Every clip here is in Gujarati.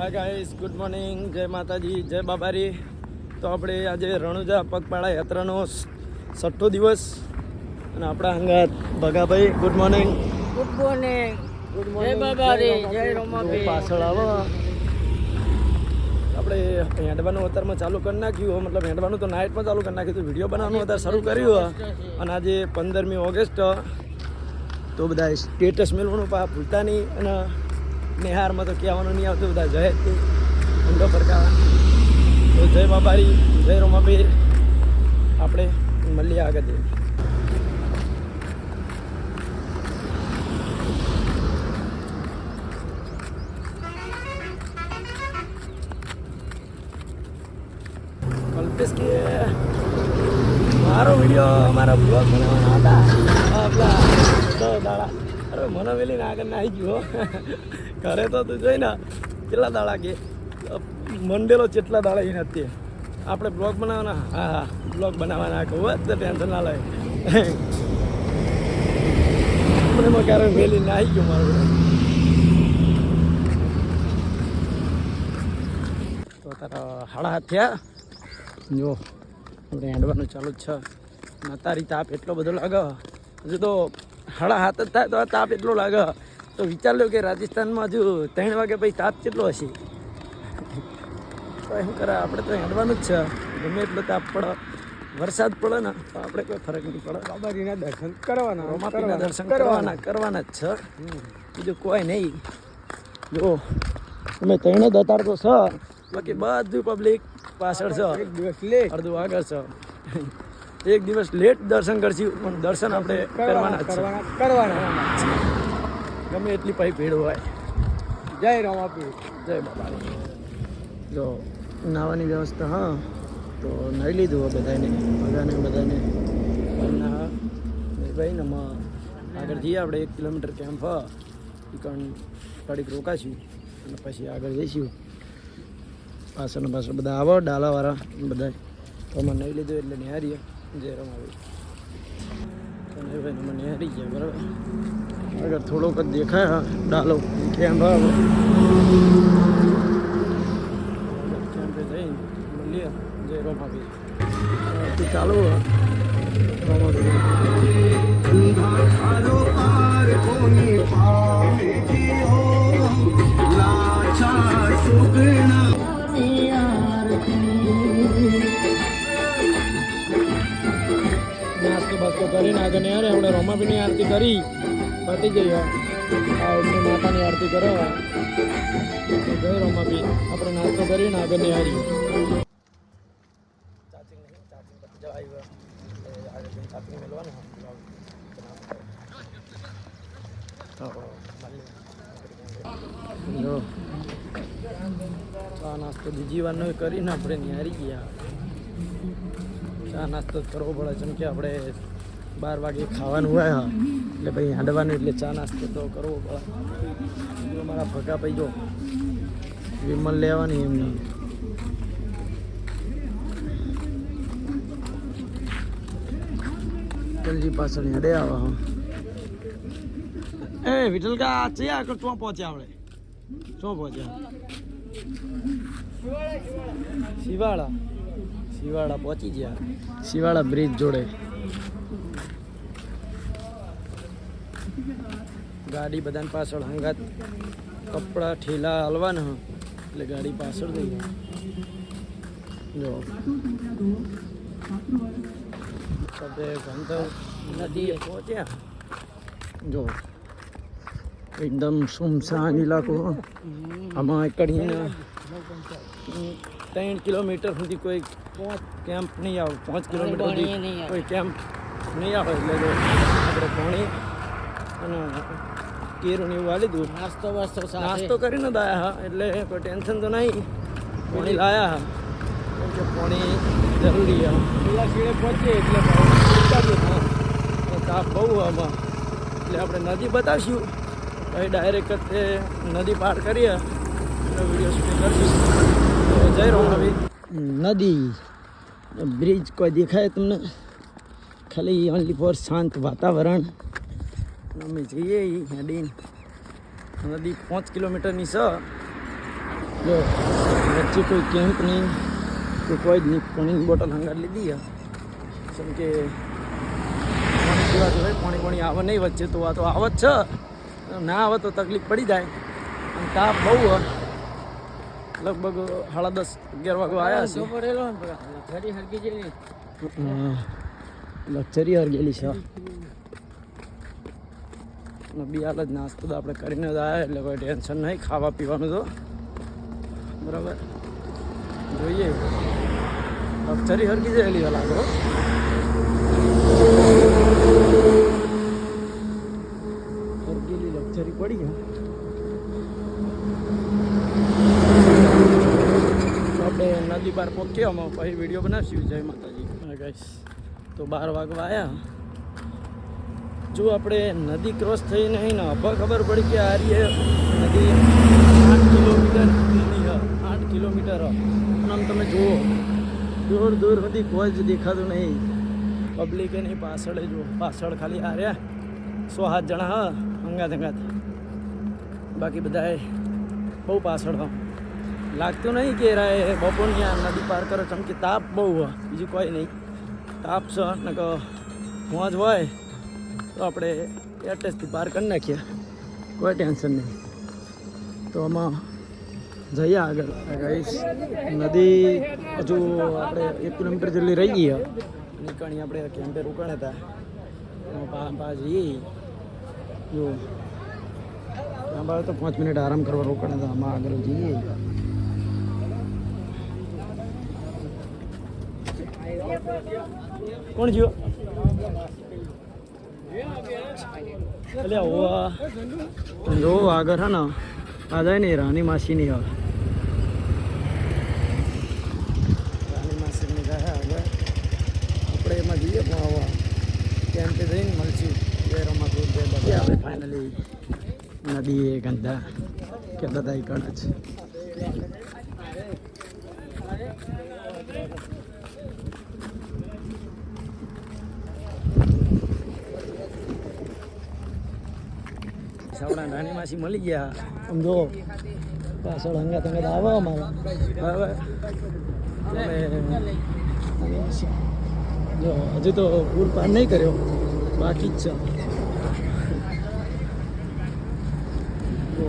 હા ગાઈસ ગુડ મોર્નિંગ જય માતાજી જય બાબારી. તો આપણે આજે રણુજા પગપાળા યાત્રાનો છઠ્ઠો દિવસ અને આપણા અંગાત Bhagabhai good morning good morning જય બાબારી જય રોમાબી પાછળ આવો. આપણે હેન્ડવાનું અત્યારમાં ચાલુ કરી નાખ્યું મતલબ હેન્ડવાનું તો નાઇટમાં ચાલુ કરી નાખ્યું તો વીડિયો બનાવવાનું અત્યારે શરૂ કર્યું અને આજે પંદરમી ઓગસ્ટ. તો બધા સ્ટેટસ મેળવાનું પા ભૂલતા નહીં. અને નિહારમાં તો કહેવાનું નહીં આવતું, બધા જય ઊંડો ફરકાવા. તો જય બાબારી, જય રોમાબીર આપણે મળીએ આગળ કલ્પેશ કે, મારો વીડિયો મારા બ્લોગ બનાવવાના હતા આ પેલા દસ દાડા અરે મને વેલીને આગળ નાહી ગયો. ઘરે તો તું જોઈ ને, કેટલા દાડા કે, મંડેલો કેટલા દાડા એને અત્યારે આપણે બ્લોગ બનાવવાના? હા હા. બ્લોગ બનાવવાના કહું જ ટેન્શન ના લે એમાં ક્યારે વેલી ના આવી ગયો મારો તો તારા હાડા હાથ થયા જો, આપણે હેડવાનું ચાલુ જ છે. તારી તાપ એટલો બધો લાગે. હજુ તો હાડા હાથ જ થાય તો આ તાપ એટલો લાગે. તો વિચાર લો કે રાજસ્થાનમાં હજુ ત્રણ વાગે પછી તાપ કેટલો હશે? તો એમ કરે આપણે તો હેડવાનું જ છે. ગમે એટલો તાપ પડે. વરસાદ પડે ને તો આપણે કોઈ ફરક નહીં પડે બાબાજીના દર્શન કરવાના રોમાપીના દર્શન કરવાના. કરવાના જ છે. બીજું કોઈ નહીં. જો તમે ત્રણે દતાર તો છે. બાકી બધું પબ્લિક પાછળ છે. એક દિવસ લે. અડધું આગળ છે. એક દિવસ લેટ દર્શન કરશું પણ દર્શન આપણે કરવાના કરવાના કરવાના. ગમે એટલી પાઈ ભીડ હોય. જય રોમાપી જય બાબા જો નાવાની વ્યવસ્થા હા. તો નાહી લીધું હોય બધાને બધાને. બધાને ભાઈ ને આગળ જઈએ આપણે એક કિલોમીટર કેમ્પ હ. ઈકણ થોડીક રોકાશું અને પછી આગળ જઈશું. પાછળ પાછળ બધા આવો ડાલાવાળા બધા તો અમે નહીં લીધું એટલે નિહારીએ જય રમાવી તો નહીં ભાઈ અમે નિહારી ગયા બરાબર આગળ થોડોક જ દેખાય હા ડાલો કેમ્પ હા કેમ્પે જઈને મળીએ જય રોમાવી આરતી ચાલુ હે. રોમાવી નાસ્તો બાસ્તો કરીને આગળ ને આપણે રોમાબીની આરતી કરી, પતી જઈએ આ એમની માતાની આરતી કરો તો જય રોમાબી આપણે નાસ્તો કરીને આગળની હારી. ચાચિંગ નહીં ચાચિંગ પતી જવા આવ્યો આગળ જઈને ચાચિંગ મેળવાનું જો. ચા નાસ્તો બીજી વારનો કરીને આપણે નિહારી ગયા. ચા નાસ્તો કરવો પડે જેમ કે આપણે બાર વાગે ખાવાનું હોય, હા. એટલે ભાઈ હાંડવાનું, એટલે ચા નાસ્તો તો કરવો પડે. મારા ભગા ભાઈ જો વિમલ લેવાની એમને. વિઠ્ઠલજી પાછળ હેડે આવા, હા. એ વિઠલકા કા કે ચોં પહોંચ્યા આપણે? ચોં પહોંચ્યા? શિવાળા. શિવાળા પહોંચી ગયા. શિવાળા બ્રિજ જોડે. ગાડી બધાને પાછળ હંગાત કપડા ઠેલા હાલવાના એટલે ગાડી પાછળ થઈ ગઈ. જો. ગંધર નદીએ પહોંચ્યા. જો. એકદમ સુમસાન ઇલાકો. આમાં એકડીને ત્રણ કિલોમીટર સુધી કોઈ કેમ્પ નહીં આવે. પાંચ કિલોમીટર સુધી કોઈ કેમ્પ નહીં આવે. એટલે આપણે પાણી અને કેરું એવું આલી દઉં નાસ્તો વાસ્તો નાસ્તો કરીને જ આયા હા એટલે કોઈ ટેન્શન તો નહીં. પાણી લાયા હા. કે પાણી જરૂરી હા પેલા છેડે પહોંચીએ એટલે તાપ બહુ આમાં. એટલે આપણે નદી બતાવશું પછી ડાયરેક્ટ તે નદી પાર કરીએ. વીડિયો શૂટિંગ કરશું. તો રહ્યો રોમાવી નદી. બ્રિજ કોઈ દેખાય તમને? ખાલી ઓનલી ફોર શાંત વાતાવરણ. અમે જઈએ અહીંયા હેડીને. નદી પાંચ કિલોમીટરની છે જો વચ્ચે કોઈ કેમ્પ નહીં કે કોઈ જ નહીં પાણીની બોટલ હંગાર લીધી જેમ કે પાણી પીવા જોઈએ પાણી પાણી આવે નહીં વચ્ચે તો આ તો આવત છે ના આવે તો તકલીફ પડી જાય. અને તાપ બહુ લગભગ સાડા દસ અગિયાર વાગે આવ્યા છે લક્ઝરી હરગેલી છે. અને બી હાલ જ નાસ્તો તો આપણે કરીને જ આવ્યા એટલે કોઈ ટેન્શન નહીં. ખાવા પીવાનું તો. બરાબર? જોઈએ. અપઝેરી હરકી જાય જયેલી લાગો હરગેલી લક્ઝરી પડી આપણે નદી પાર પહોંચ્યા અમે પછી વીડિયો બનાવશું. જય માતાજી. હા ગાઈસ તો બાર વાગવા આવ્યા જો આપણે નદી ક્રોસ થઈ નહીં અભા ખબર પડી કે આ રીએ નદી આઠ કિલોમીટર દૂરની છે આઠ કિલોમીટર હ. આમ તમે જુઓ, દૂર દૂર સુધી કોઈ જ દેખાતું નહીં. પબ્લિક નહીં પાછળ જુઓ પાછળ ખાલી આ રહ્યા. સો સાત જણા હા, અંગાત અંગાત. બાકી બધાએ બહુ પાછળ હા. લાગતું નહીં કે રાય બપોરની આ નદી પાર કરો, કેમ કે તાપ બહુ બીજું કોઈ નહીં. તાપ છે ને કે મોજ હોય તો આપણે એટેચથી પાર કરી નાખીએ. કોઈ ટેન્શન નહીં. તો આમાં જઈએ આગળ. ગાઈશ નદી હજુ આપણે એક કિલોમીટર જેટલી રહી ગઈ નીકળી આપણે કેમ્પે રોકાણા હતા. પા જઈએ. જો. ત્યાં તો પાંચ મિનિટ આરામ કરવા રોકાણા હતા. આમાં આગળ જઈએ. કોણ જીવો એટલે હોવા જો આગળ હે ને આ જાય ને રાની માસીની આવે રાની માસીની જાય આગળ. આપણે એમાં જઈએ પણ આવા. કેમ્પે જઈને મળશું. બે રમા બે બાકી આપણે ફાઇનલી નદી ગંધા કે બધા કણ જ નાની માસી મળી ગયા. સમજો પાછળ હંગાત હંગાત આવે અમારા. બરાબર જો હજુ તો પૂર પાર નહીં કર્યો. બાકી જ છે. જો.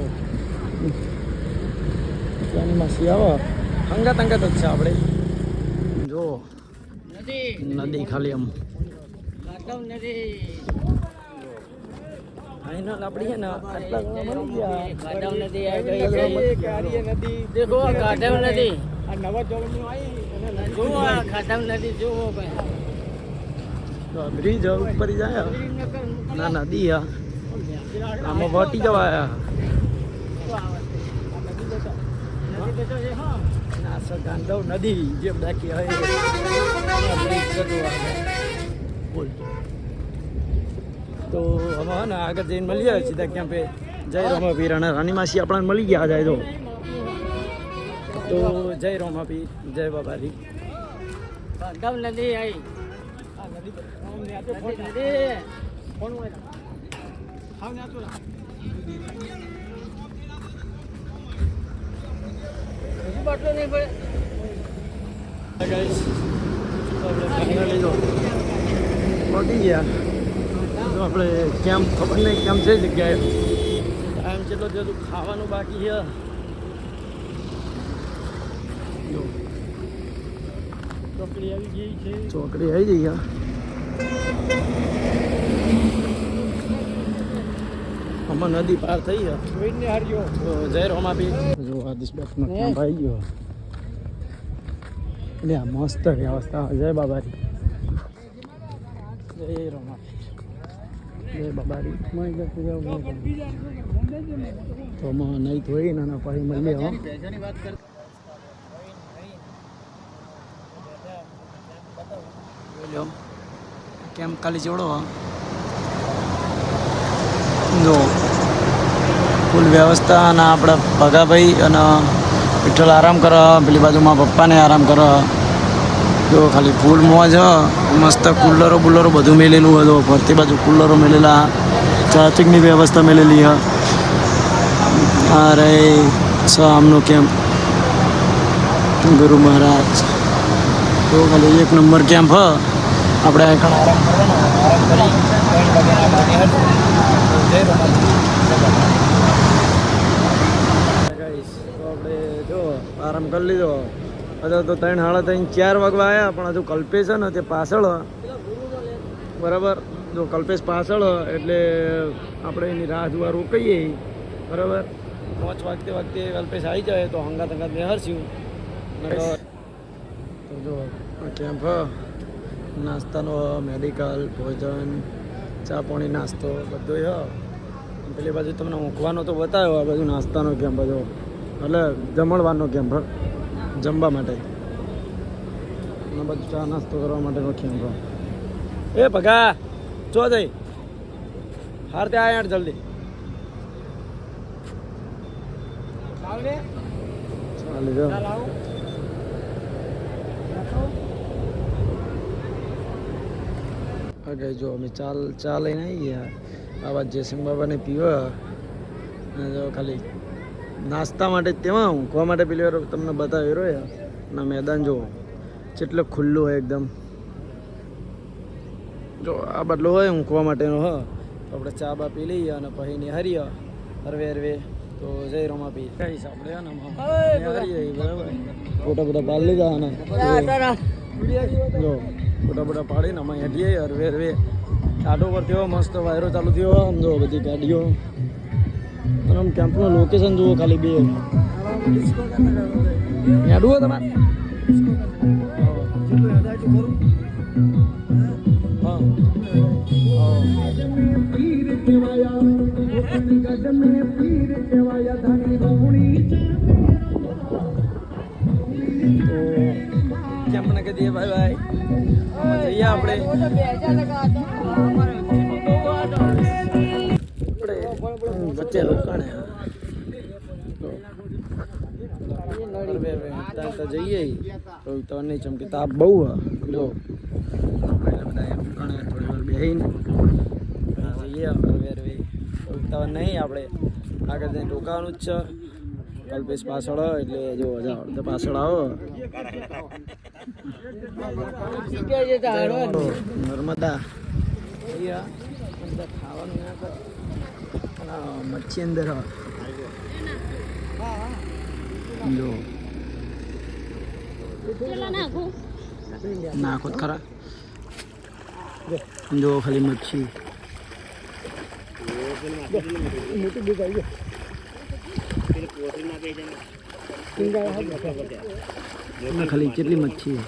નાની માસી આવો. હંગાત હંગાત જ છે આપણે જો નદી. નદી ખાલી આમ. નદી. ફાઇનલ આપણી છે ને આટલા ઘણા મળી ગયા. કાટમ નદી આવી ગઈ છે. દેખો આ નદી. આ નવા ચોરમનું આવી જુઓ આ કાટમ નદી જુઓ ભાઈ. બ્રિજ ઉપર જાય ના નદી આ. આમાં વટી જવાયા ગાંધવ નદી જે બાકી હોય બોલ. તો હવે ને આગળ જઈને મળીએ સીધા ક્યાં પે. જય રોમાપીર અને રાની માસી આપણને મળી ગયા જાય તો. તો જય રોમાપીર જય બાબાજી. કાટમ નદી આવી બાટલો નહીં પડે પહોંચી ગયા. તો આપણે કેમ ખબર નહીં કેમ છે જગ્યાએ. ટાઈમ કેટલો છે હજુ ખાવાનું બાકી છે. ચોકડી આવી ગઈ છે. ચોકડી આવી ગઈ આમાં નદી પાર થઈ જય રોમાપી જો આ દિશબતનો કેમ્પ આવી ગયો? એટલે આ મસ્ત વ્યવસ્થા જય બાબાજી. જય રોમાપી કેમ ખાલી જોડો જો. ફૂલ વ્યવસ્થા અને આપણા ભગાભાઈ અને વિઠ્ઠલ આરામ કરો, પેલી બાજુમાં પપ્પાને આરામ કરે. જો ખાલી ફૂલ મોજ હ મસ્ત કુલરો બુલરો બધું મેલેલું હતું. ફરતી બાજુ કુલરો મેલેલા ચાર્જિંગની વ્યવસ્થા મેલેલી હ. અરે સ કેમ્પ કેમ? ગુરુ મહારાજ. તો ખાલી એક નંબર કેમ્પ હ? આપણે જો, આરામ કરી લીધો. બધા તો ત્રણ સાડા ત્રણ ચાર વાગવા આવ્યા પણ હજુ કલ્પેશ છે ને તે પાછળ. બરાબર? જો કલ્પેશ પાછળ એટલે આપણે એની રાહ જોવા રોકાઈએ. બરાબર? પાંચ વાગતે વાગતે કલ્પેશ આવી જાય, તો હંગાત હંગાત બેહરશું તો જો કેમ્પ નાસ્તાનો મેડિકલ ભોજન, ચા પાણી, નાસ્તો બધું હ. પેલી બાજુ તમને ઊંઘવાનો તો બતાવ્યો, આ બાજુ નાસ્તાનો કેમ્પ બધો એટલે જમણવાનો કેમ્પ. જમવા માટે. અને બધું ચા નાસ્તો કરવા માટે કેમ્પ હ. એ ભગા ચો જઈ. હાર તે આય યાર જલ્દી. ચાલી જો. ઓકે જો અમે ચાલ ચા લઈને આવી ગયા. આ વાત જયસિંહ બાબાને પીવા. જો ખાલી નાસ્તા માટે તેમાં ઊંઘવા માટે પેલી વાર તમને બતાવી રહ્યો અને મેદાન જુઓ. કેટલું ખુલ્લું હોય એકદમ. જો આ બદલો હોય ઊંઘવા માટેનો હ. તો આપણે ચા બા પી લઈએ અને પછી નિહારીએ. હરવે હરવે. તો જય રમા પી. કહીશ આપણે ફોટા ફોટા પાડી લીધા અને જો ફોટા ફોટા પાડીને અમે હેઠીએ હરવે હરવે. ચાડો પર થયો મસ્ત વાયરો ચાલુ થયો. આમ જો બધી ગાડીઓ. અને આમ કેમ્પનું લોકેશન જુઓ ખાલી બે. હેડવું હોય તમારે? કેમ મને કહી ભાઈ ભાઈ આપણે. વચ્ચે રોકાણે તો જઈએ તો નહીં ચમકી તાપ બહુ જો બધા રોકાણે થોડી વાર બેહીને જઈએ નહીં. આપણે આગળ જઈને રોકાવાનું જ છે કલ્પેશ પાછળ એટલે જો જાઓ તો પાછળ આવો નર્મદા ખાવાનું ના મચ્છી અંદર. જો નાખો ખરા જો ખાલી મચ્છી ખાલી કેટલી મચ્છી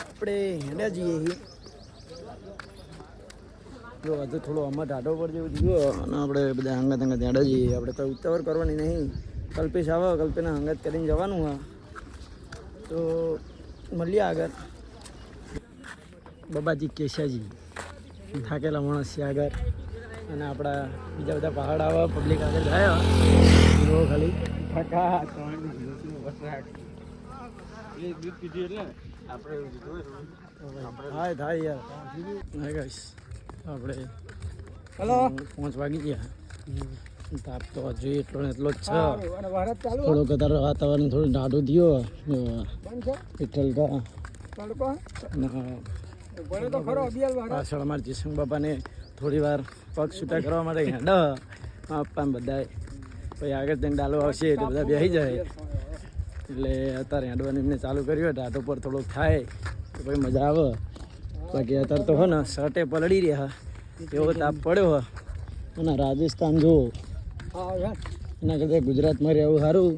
આપણે હેડ્યા જઈએ. જો હજુ થોડો આમાં ઢાઢો પર જેવું થયું અને આપણે બધા હંગત હંગત ત્યાં જઈએ. આપણે કોઈ ઉતાવળ કરવાની નહીં. કલ્પેશ આવે કલ્પેને હંગત કરીને જવાનું હા. તો મળીએ આગળ. બાબાજી કેશાજી. થાકેલા માણસ છે આગળ. અને આપણા બીજા બધા પહાડ આવે પબ્લિક આગળ જાય જો ખાલી. થાય થાય યાર. ગાઈસ આપણે હલો? પાંચ વાગી ગયા. તાપ તો હજુ એટલો ને એટલો જ છે. થોડો કદાચ વાતાવરણ થોડું ડાઢું થયો કા પાછળ અમારા જીસંગ બાપાને થોડી વાર પગ છૂટા કરવા માટે હેડ આપવા બધા પછી આગળ જઈને ડાલો આવશે એટલે બધા બેસી જાય. એટલે અત્યારે હેડવાનું એમને ચાલુ કર્યું. ઢાટો પર થોડોક થાય. તો પછી મજા આવે. બાકી અત્યારે તો હો ને શર્ટે પલળી રહ્યા. એવો તાપ પડ્યો હો. અને રાજસ્થાન જુઓ. એના કરતાં ગુજરાતમાં રહેવું સારું.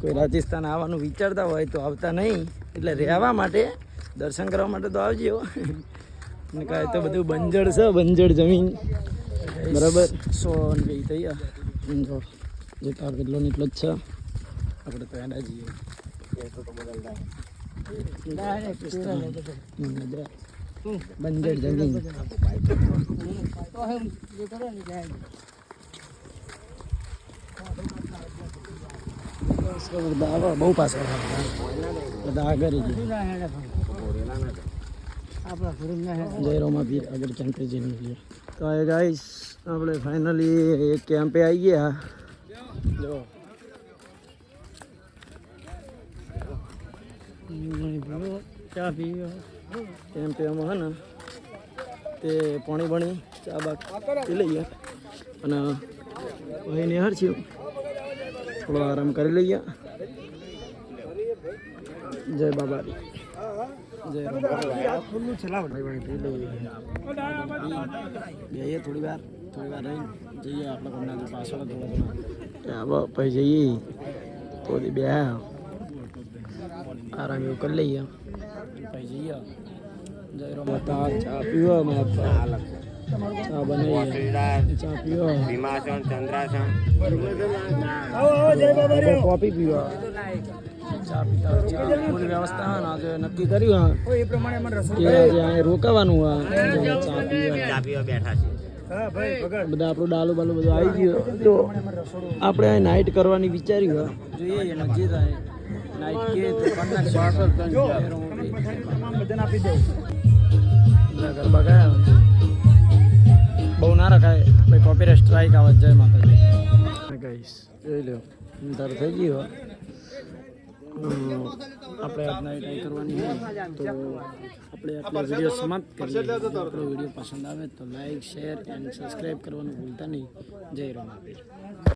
કોઈ રાજસ્થાન આવવાનું વિચારતા હોય તો આવતા નહીં. એટલે રહેવા માટે દર્શન કરવા માટે તો આવજો. અને કાંઈ તો બધું બંજળ છે બંજળ જમીન. બરાબર? સો ને કઈ થઈ ગયા જો. તાપ એટલો ને એટલો જ છે. આપણે તો એના જઈએ મજા. બંજળ જમીન. બહુ પાછળ બધા આગળ જ. જય આગળ કેમ્પે જઈને તો એ ગાઈસ આપણે ફાઇનલી એક કેમ્પે આવી ગયા. જો. પી પીવો ચા પીવો એમ હે ને, તે પાણી ભણી ચા બા પી લઈએ. અને ભાઈને હરશી થોડો આરામ કરી લઈએ. જય બાબા જય બેહીએ થોડી વાર થોડી વાર રહીને. જઈએ આપણે ઘરના પાછળ હવે પછી જઈએ. થોડી બે આરામ એવું કરી લઈએ. પછી જઈએ. ચા પીવો ચા ચા પીવો ભીમાસન ચંદ્રાસન કોફી પીવા ચા પીતા ચા પૂરી વ્યવસ્થા આજે નક્કી કર્યું હા એ પ્રમાણે મને રસોઈ કે આજે અહીં રોકાવાનું હા ચા પીવા બેઠા છે બધા આપણું ડાલું બાલુ બધું આવી ગયું. તો આપણે અહીં નાઇટ કરવાની વિચાર્યું જોઈએ થાય. ગરબા ગયા બહુ ના રખાય ભાઈ કોપીરાઇટ સ્ટ્રાઇક આવે જય માતાજી ગઈશ જોઈ લો. અંધાર થઈ ગયો આપણે આજના ટ્રાય કરવાની તો આપણે આટલો વીડિયો સમાપ્ત કરીએ આપણો વીડિયો પસંદ આવે તો લાઈક શેર એન્ડ સબસ્ક્રાઈબ કરવાનું ભૂલતા નહીં જય રમાપીર